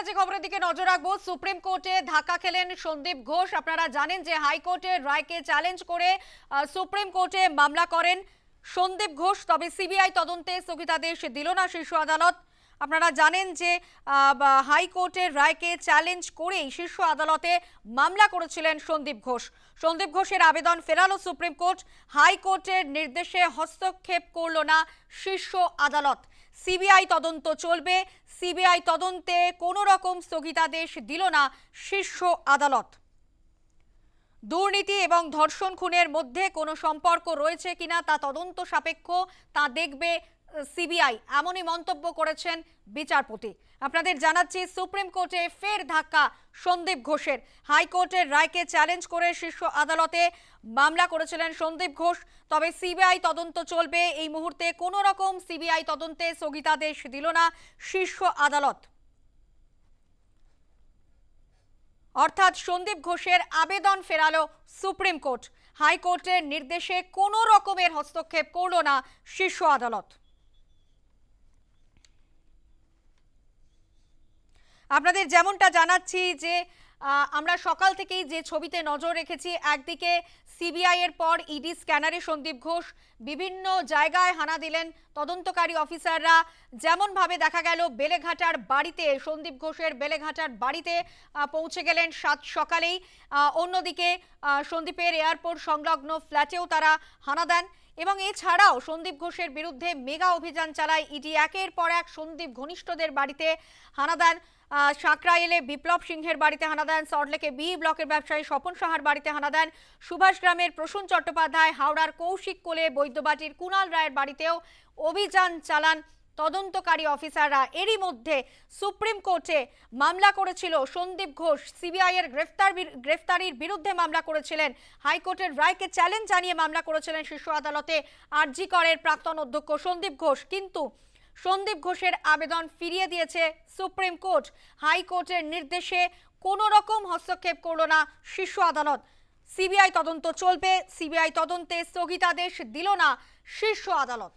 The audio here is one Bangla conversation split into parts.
আমরা খবরের দিকে নজর রাখব, সুপ্রিম কোর্টে ধাক্কা খেলেন সন্দীপ ঘোষ। আপনারা জানেন যে হাইকোর্টের রায়কে চ্যালেঞ্জ করে সুপ্রিম কোর্টে মামলা করেন সন্দীপ ঘোষ। তবে সিবিআই তদন্তে স্থগিতাদেশ দিল না শীর্ষ আদালত। আপনারা জানেন যে হাইকোর্টের রায়কে চ্যালেঞ্জ করেই শীর্ষ আদালতে মামলা করেছিলেন সন্দীপ ঘোষ। সন্দীপ ঘোষের আবেদন ফেরালো সুপ্রিম কোর্ট, হাইকোর্টের নির্দেশে হস্তক্ষেপ করল না শীর্ষ আদালত। সিবিআই তদন্ত চলবে, সিবিআই তদন্তে কোনো রকম স্থগিতাদেশ দিল না শীর্ষ আদালত। দুর্নীতি এবং ধর্ষণ খুনের মধ্যে কোনো সম্পর্ক রয়েছে কিনা তা তদন্ত সাপেক্ষ, তা দেখবে সিবিআই এমনই মন্তব্য করেছেন বিচারপতি। আপনাদের জানাচ্ছি, সুপ্রিম কোর্টে ফের ধাক্কা, সন্দীপ ঘোষের। হাইকোর্টের রায়কে চ্যালেঞ্জ করে শীর্ষ আদালতে মামলা করেছিলেন সন্দীপ ঘোষ। তবে সিবিআই তদন্ত চলবে। এই মুহূর্তে কোনো রকম সিবিআই তদন্তে স্থগিতাদেশ দিল না শীর্ষ আদালত। অর্থাৎ সন্দীপ ঘোষের আবেদন ফেরালো সুপ্রিম কোর্ট। হাইকোর্টের নির্দেশে কোনো রকমের হস্তক্ষেপ করল না শীর্ষ আদালত। আপনাদের যেমনটা জানাচ্ছি যে আমরা সকাল থেকেই যে ছবিতে নজর রেখেছি, একদিকে সিবিআই এর পর ইডি স্ক্যানারে সন্দীপ ঘোষ, বিভিন্ন জায়গায় হানা দিলেন তদন্তকারী অফিসাররা। যেমনভাবে দেখা গেল, বেলেঘাটার বাড়িতে, সন্দীপ ঘোষের বেলেঘাটার বাড়িতে পৌঁছে গেলেন সাত সকালেই। অন্যদিকে সন্দীপের এয়ারপোর্ট সংলগ্ন ফ্ল্যাটেও তারা হানা দেন। এবং এছাড়াও সন্দীপ ঘোষের বিরুদ্ধে মেগা অভিযান চালায় ইডি। একের পর এক সন্দীপ ঘনিষ্ঠদের বাড়িতে হানা দেন সাঁকরাইলে বিপ্লব সিংহের বাড়িতে হানা দেন, সল্টলেকে বি ব্লকের ব্যবসায়ী স্বপন সাহার বাড়িতে হানা দেন, সুভাষ গ্রামের প্রসূন চট্টোপাধ্যায় হাওড়ার কৌশিক কোলে বৈদ্যবাটির কুণাল রায়ের বাড়িতেও অভিযান চালান তদন্তকারী অফিসাররা এরই মধ্যে সুপ্রিম কোর্টে মামলা করেছিল। সন্দীপ ঘোষ সিবিআই এর গ্রেফতার গ্রেফতারির বিরুদ্ধে মামলা করেছিলেন। হাইকোর্টের রায়কে চ্যালেঞ্জ জানিয়ে মামলা করেছিলেন শীর্ষ আদালতে আরজি করের প্রাক্তন অধ্যক্ষ সন্দীপ ঘোষ। কিন্তু সন্দীপ ঘোষের আবেদন ফিরিয়ে দিয়েছে সুপ্রিম কোর্ট। হাইকোর্টের নির্দেশে কোনো রকম হস্তক্ষেপ করল না শীর্ষ আদালত। সিবিআই তদন্ত চলবে, সিবিআই তদন্তে স্থগিতাদেশ দিল না শীর্ষ আদালত।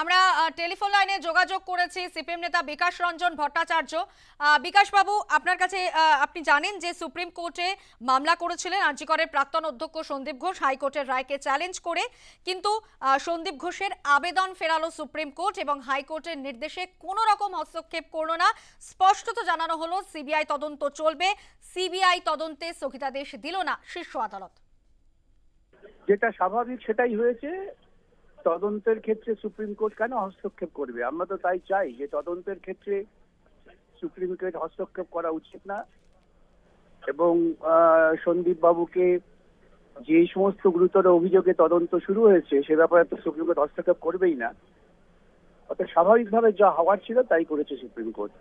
আমরা টেলিফোন লাইনে যোগাযোগ করেছি সিপিএম নেতা বিকাশ রঞ্জন ভট্টাচার্য। আহ, বিকাশবাবু আপনার কাছে আপনি জানেন যে সুপ্রিম কোর্টে মামলা করেছিলেন আর্জিকরের প্রাক্তন অধ্যক্ষ সন্দীপ ঘোষ হাইকোর্টের রায়কে চ্যালেঞ্জ করে। কিন্তু সন্দীপ ঘোষের আবেদন ফেরালো সুপ্রিম কোর্ট এবং হাইকোর্টের নির্দেশে কোনো রকম হস্তক্ষেপ করল না। স্পষ্টত জানানো হলো সিবিআই তদন্ত চলবে সিবিআই তদন্তে স্থগিতাদেশ দিল না শীর্ষ আদালত। যেটা স্বাভাবিক সেটাই হয়েছে। তদন্তের ক্ষেত্রে সুপ্রিম কোর্ট কেন হস্তক্ষেপ করবে? আমরা তো তাই চাই যে তদন্তের ক্ষেত্রে সুপ্রিম কোর্ট হস্তক্ষেপ করা উচিত না এবং সন্দীপ বাবুকে যে সমস্ত গুরুতর অভিযোগে তদন্ত শুরু হয়েছে, সে ব্যাপারে তো সুপ্রিম কোর্ট হস্তক্ষেপ করবেই না। অর্থাৎ স্বাভাবিকভাবে যা হওয়ার ছিল তাই করেছে সুপ্রিম কোর্ট।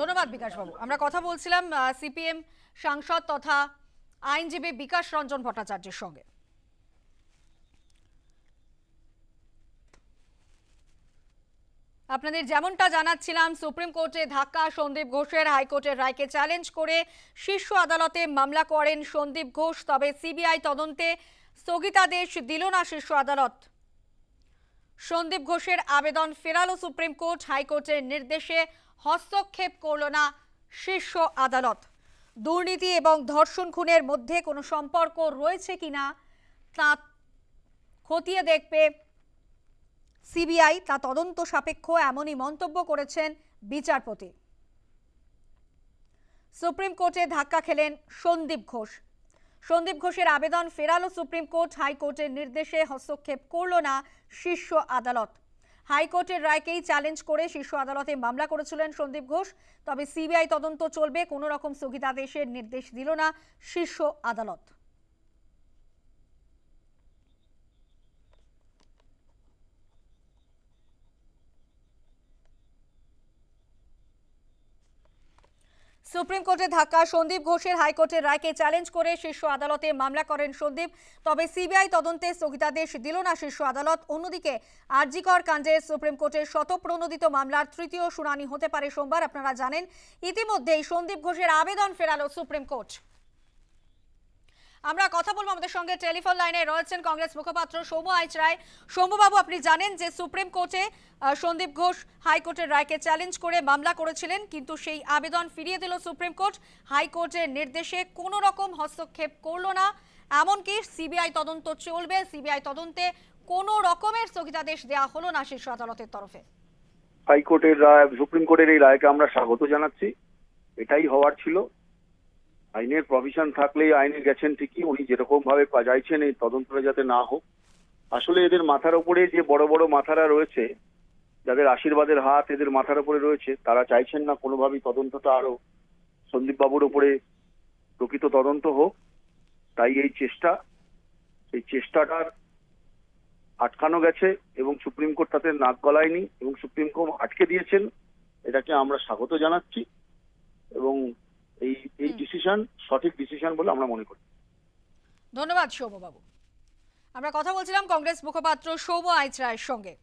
ধন্যবাদ বিকাশবাবু। আমরা কথা বলছিলাম সিপিএম সাংসদ তথা আইনজীবী বিকাশ রঞ্জন ভট্টাচার্যের সঙ্গে। আপনাদের যেমনটা জানাচ্ছিলাম, সুপ্রিম কোর্টে ধাক্কা, সন্দীপ ঘোষের হাইকোর্টের রায়কে চ্যালেঞ্জ করে শীর্ষ আদালতে মামলা করেন সন্দীপ ঘোষ, তবে সিবিআই তদন্তে স্থগিতাদেশ দিল না শীর্ষ আদালত। সন্দীপ ঘোষের আবেদন ফেরালো সুপ্রিম কোর্ট, হাইকোর্টের নির্দেশে হস্তক্ষেপ করল না শীর্ষ আদালত। দুর্নীতি এবং ধর্ষণ খুনের মধ্যে কোনো সম্পর্ক রয়েছে কিনা তা খতিয়ে দেখবে সিবিআই তা তদন্ত সাপেক্ষ এমনই মন্তব্য করেছেন বিচারপতি। সুপ্রিম কোর্টে ধাক্কা খেলেন সন্দীপ ঘোষ। সন্দীপ ঘোষের আবেদন ফেরালো সুপ্রিম কোর্ট, হাইকোর্টের নির্দেশে হস্তক্ষেপ করল না শীর্ষ আদালত। হাইকোর্টের রায়কেই চ্যালেঞ্জ করে শীর্ষ আদালতে মামলা করেছিলেন সন্দীপ ঘোষ, তবে সিবিআই তদন্ত চলবে, কোনো রকম স্থগিতাদেশের নির্দেশ দিল না শীর্ষ আদালত। সুপ্রিম কোর্টে ধাক্কা, সন্দীপ ঘোষের হাইকোর্টের রায়কে চ্যালেঞ্জ করে শীর্ষ আদালতে মামলা করেন সন্দীপ। তবে সিবিআই তদন্তে স্থগিতাদেশ দিল না শীর্ষ আদালত। অন্যদিকে, আরজিকর কাণ্ডে সুপ্রিম কোর্টের শতপ্রণোদিত মামলার তৃতীয় শুনানি হতে পারে সোমবার, আপনারা জানেন। ইতিমধ্যেই সন্দীপ ঘোষের আবেদন ফেরালো সুপ্রিম কোর্ট। আমরা কথা বলব আমাদের সঙ্গে টেলিফোন লাইনে রয়েছেন কংগ্রেস মুখপাত্র সৌম্য আইচ রায়। সৌম্যবাবু, আপনি জানেন যে সুপ্রিম কোর্টে সন্দীপ ঘোষ হাইকোর্টের রায়কে চ্যালেঞ্জ করে মামলা করেছিলেন, কিন্তু সেই আবেদন ফিরিয়ে দিল সুপ্রিম কোর্ট। হাইকোর্টের নির্দেশে কোনো রকম হস্তক্ষেপ করল না। এমনকি সিবিআই তদন্ত চলবে, সিবিআই তদন্তে কোনো রকমের স্থগিতাদেশ দেওয়া হলো না শীর্ষ আদালতের তরফে। হাইকোর্টের রায়, সুপ্রিম কোর্টের এই রায়কে আমরা স্বাগত জানাচ্ছি। এটাই হওয়ার ছিল। আইনের প্রভিশন থাকলেই আইনে গেছেন ঠিকই, উনি যেরকম ভাবে চাইছেন এই তদন্তটা যাতে না হোক। আসলে এদের মাথার উপরে যে বড় বড় মাথারা রয়েছে, যাদের আশীর্বাদের হাত এদের মাথার উপরে রয়েছে, তারা চাইছেন না কোনোভাবেই তদন্তটা আরও সন্দীপ বাবুর উপরে প্রকৃত তদন্ত হোক। তাই এই চেষ্টা, এই চেষ্টাটার আটকানো গেছে এবং সুপ্রিম কোর্ট তাতে নাক গলায়নি এবং সুপ্রিম কোর্ট আটকে দিয়েছেন, এটাকে আমরা স্বাগত জানাচ্ছি। এবং এই এই ডিসিশন সঠিক ডিসিশন বলে আমরা মনে করি। ধন্যবাদ সৌম্যবাবু আমরা কথা বলছিলাম কংগ্রেস মুখপাত্র সৌম্য আইচরায়ের সঙ্গে।